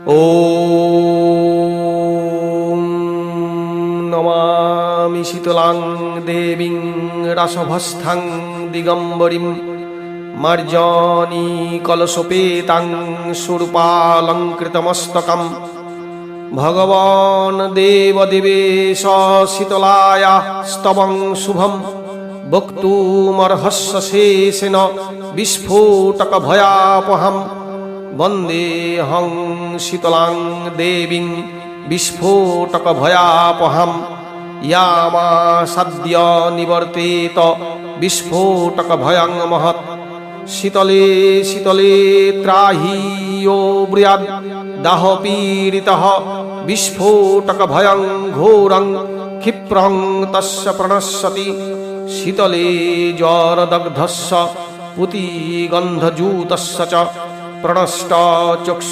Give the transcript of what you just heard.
ॐ नमामि शीतलां देवीं रसभस्थां दिगम्बरीं मार्जानीकलशोपेतां सुरूपालङ्कृतमस्तकम् भगवान् देवदेवेश शीतलाया स्तवं शुभं वक्तुमर्हस्य शेषेण विस्फोटकभयापहम् বন্দে হং শীতলাং দেবী বিস্ফোটক ভয়াপহাম ইয়ামা সদ্য নিবর্তিত বিস্ফোটক ভয়ং মহৎ। শীতলে শীতলে ত্রাহিও ব্রিয়াদ দাহ পীড়িত বিস্ফোটক ভয়ং ঘোরং ক্ষিপ্রং তস্য প্রণশ্যতি। শীতলে জ্বরদগ্ধস্য পুতিগন্ধযূতস্য চ। प्रणस्ता चक्षु